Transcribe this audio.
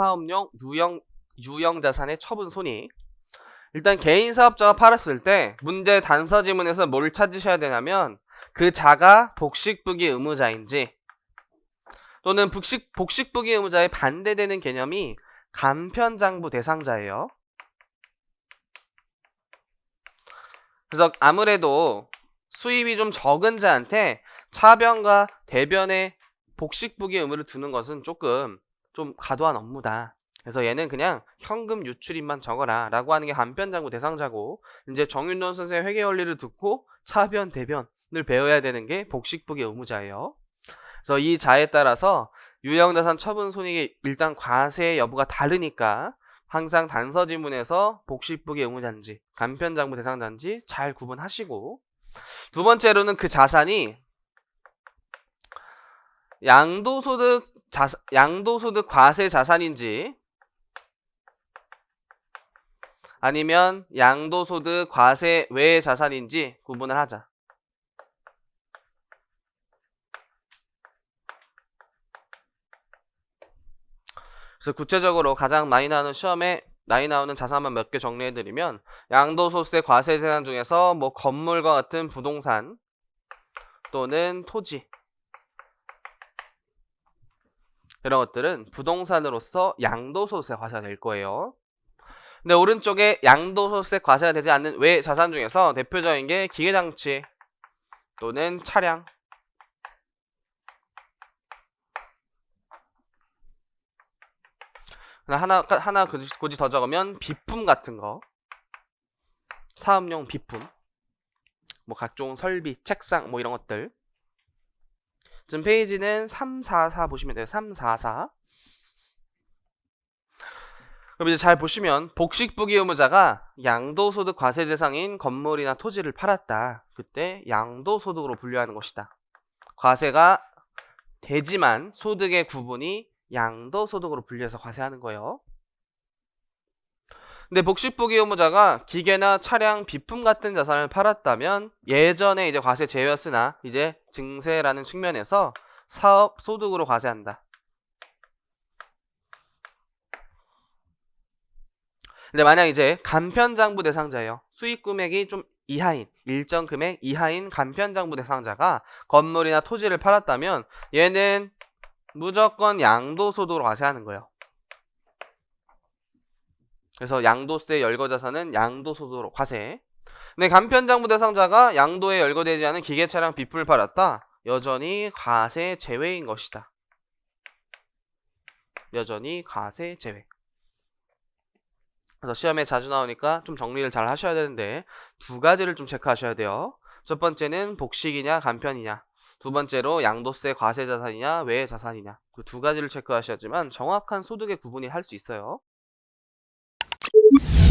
사업용 유형 유형 자산의 처분 손익. 일단 개인 사업자가 팔았을 때 문제 단서 지문에서 뭘 찾으셔야 되냐면 그 자가 복식부기 의무자인지 또는 복식 복식부기 의무자에 반대되는 개념이 간편장부 대상자예요. 그래서 아무래도 수입이 좀 적은 자한테 차변과 대변의 복식부기 의무를 두는 것은 조금 좀 과도한 업무다. 그래서 얘는 그냥 현금 유출입만 적어라 라고 하는 게 간편장부 대상자고 이제 정윤돈 선생의 회계 원리를 듣고 차변 대변을 배워야 되는 게 복식부기 의무자예요. 그래서 이 자에 따라서 유형자산 처분 손익이 일단 과세 여부가 다르니까 항상 단서 지문에서 복식부기 의무자인지 간편장부 대상자인지 잘 구분하시고 두 번째로는 그 자산이 양도소득 자 양도소득 과세 자산인지 아니면 양도소득 과세 외의 자산인지 구분을 하자. 그래서 구체적으로 가장 많이 나오는 시험에 많이 나오는 자산만 몇 개 정리해드리면 양도소득세 과세 대상 중에서 뭐 건물과 같은 부동산 또는 토지 이런 것들은 부동산으로서 양도소득세 과세가 될 거예요. 근데 오른쪽에 양도소득세 과세가 되지 않는 외 자산 중에서 대표적인 게 기계장치 또는 차량. 하나 하나 굳이 더 적으면 비품 같은 거. 사업용 비품. 뭐 각종 설비 책상 뭐 이런 것들 지금 페이지는 344 보시면 돼요. 344 그럼 이제 잘 보시면 복식 부기 의무자가 양도소득 과세 대상인 건물이나 토지를 팔았다. 그때 양도소득으로 분류하는 것이다. 과세가 되지만 소득의 구분이 양도소득으로 분류해서 과세하는 거예요. 근데 복식부기 의무자가 기계나 차량, 비품 같은 자산을 팔았다면 예전에 이제 과세 제외였으나 이제 증세라는 측면에서 사업 소득으로 과세한다. 근데 만약 이제 간편장부 대상자예요. 수익 금액이 좀 이하인 일정 금액 이하인 간편장부 대상자가 건물이나 토지를 팔았다면 얘는 무조건 양도소득으로 과세하는 거예요. 그래서 양도세 열거자산은 양도소득으로 과세. 근데 간편장부 대상자가 양도에 열거되지 않은 기계차량 비품을 팔았다. 여전히 과세 제외인 것이다. 여전히 과세 제외. 그래서 시험에 자주 나오니까 좀 정리를 잘 하셔야 되는데 두 가지를 좀 체크하셔야 돼요. 첫 번째는 복식이냐 간편이냐. 두 번째로 양도세 과세 자산이냐 외의 자산이냐 그 두 가지를 체크하셔야지만 정확한 소득의 구분이 할 수 있어요. you